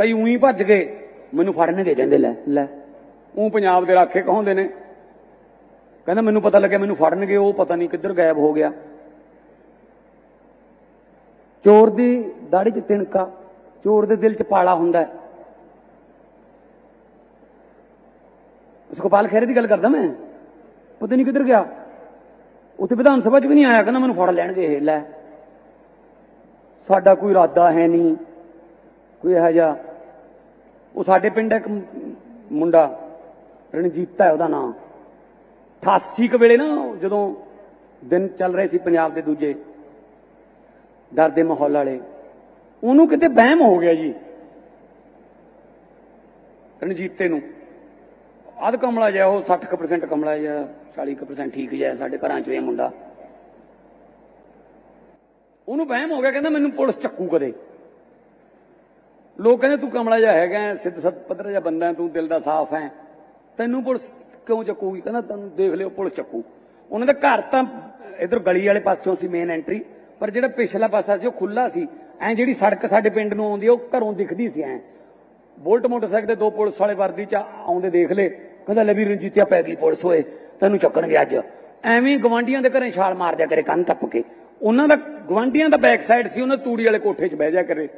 ਕਈ ਉਹੀ ਭੱਜ ਗਏ। ਮੈਨੂੰ ਫੜਨਗੇ ਕਹਿੰਦੇ, ਲੈ ਲੈ। ਉਹ ਪੰਜਾਬ ਦੇ ਰਾਖੇ ਕਹਾਉਂਦੇ ਨੇ। ਕਹਿੰਦਾ ਮੈਨੂੰ ਪਤਾ ਲੱਗਿਆ ਮੈਨੂੰ ਫੜਨਗੇ, ਉਹ ਪਤਾ ਨਹੀਂ ਕਿੱਧਰ ਗਾਇਬ ਹੋ ਗਿਆ। ਚੋਰ ਦੀ ਦਾੜੀ 'ਚ ਤਿਣਕਾ, ਚੋਰ ਦੇ ਦਿਲ 'ਚ ਪਾਲਾ ਹੁੰਦਾ। ਹੈ ਸੁਖਪਾਲ ਖਹਿਰੇ ਦੀ ਗੱਲ ਕਰਦਾ ਮੈਂ? ਪਤਾ ਨਹੀਂ ਕਿੱਧਰ ਗਿਆ। ਉੱਥੇ ਵਿਧਾਨ ਸਭਾ 'ਚ ਵੀ ਨਹੀਂ ਆਇਆ, ਕਹਿੰਦਾ ਮੈਨੂੰ ਫੜ ਲੈਣਗੇ ਇਹ, ਲੈ। ਸਾਡਾ ਕੋਈ ਇਰਾਦਾ ਹੈ ਨਹੀਂ। ਕੋਈ ਇਹੋ ਜਿਹਾ ਉਹ ਸਾਡੇ ਪਿੰਡ ਇੱਕ ਮੁੰਡਾ, ਰਣਜੀਤਾ ਹੈ ਉਹਦਾ ਨਾਮ 88 ਕੁ ਵੇਲੇ ਨਾ ਜਦੋਂ ਦਿਨ ਚੱਲ ਰਹੇ ਸੀ ਪੰਜਾਬ ਦੇ ਦੂਜੇ, ਡਰ ਦੇ ਮਾਹੌਲ ਵਾਲੇ, ਉਹਨੂੰ ਕਿਤੇ ਵਹਿਮ ਹੋ ਗਿਆ ਜੀ, ਰਣਜੀਤੇ ਨੂੰ। ਅੱਧ ਕਮਲਾ ਜਿਹਾ, ਉਹ 60% ਕਮਲਾ ਜਿਹਾ 40% ਠੀਕ ਜਿਹਾ ਸਾਡੇ ਘਰਾਂ 'ਚ ਇਹ ਮੁੰਡਾ। ਉਹਨੂੰ ਵਹਿਮ ਹੋ ਗਿਆ, ਕਹਿੰਦਾ ਮੈਨੂੰ ਪੁਲਿਸ ਚੱਕੂ ਕਦੇ। ਲੋਕ ਕਹਿੰਦੇ ਤੂੰ ਕਮਲਾ ਜਿਹਾ ਹੈਗਾ ਸਿੱਧ ਸਤ ਪੱਧਰ ਜਿਹਾ ਬੰਦਾ ਤੂੰ ਦਿਲ ਦਾ ਸਾਫ਼ ਹੈ ਤੈਨੂੰ ਪੁਲਿਸ ਕਿਉਂ ਚੱਕੂਗੀ? ਕਹਿੰਦਾ ਤੈਨੂੰ ਦੇਖ ਲਿਓ, ਪੁਲਿਸ ਚੱਕੂ। ਉਹਨਾਂ ਦਾ ਘਰ ਤਾਂ ਇਧਰ ਗਲੀ ਵਾਲੇ ਪਾਸਿਓਂ ਸੀ ਮੇਨ ਐਂਟਰੀ ਪਰ ਜਿਹੜਾ ਪਿਛਲਾ ਪਾਸਾ ਸੀ ਉਹ ਖੁੱਲਾ ਸੀ। ਐ ਜਿਹੜੀ ਸੜਕ ਸਾਡੇ ਪਿੰਡ ਨੂੰ ਆਉਂਦੀ ਉਹ ਘਰੋਂ ਦਿਖਦੀ ਸੀ ਐ। ਬੁਲਟ ਮੋਟਰਸਾਈਕਲ ਤੇ ਦੋ ਪੁਲਿਸ ਵਾਲੇ ਵਰਦੀ ਚ ਆਉਂਦੇ ਦੇਖ ਲੇ ਕਹਿੰਦਾ ਲੈ ਵੀ ਰਣਜੀਤਿਆ ਪੈ ਗਈ ਪੁਲਿਸ ਹੋਏ ਤੈਨੂੰ ਚੱਕਣਗੇ ਅੱਜ। ਐਵੇਂ ਗਵਾਂਡੀਆਂ ਦੇ ਘਰੇ ਛਾਲ ਮਾਰ ਦਿਆ ਕਰੇ, ਕੰਨ ਟੱਪ ਕੇ। ਉਹਨਾਂ ਦਾ ਗਵਾਂਡੀਆਂ ਦਾ ਬੈਕ ਸਾਈਡ ਸੀ, ਉਹਨਾਂ ਤੂੜੀ ਵਾਲੇ ਕੋਠੇ 'ਚ ਬਹਿ ਜਾ ਕਰੇ।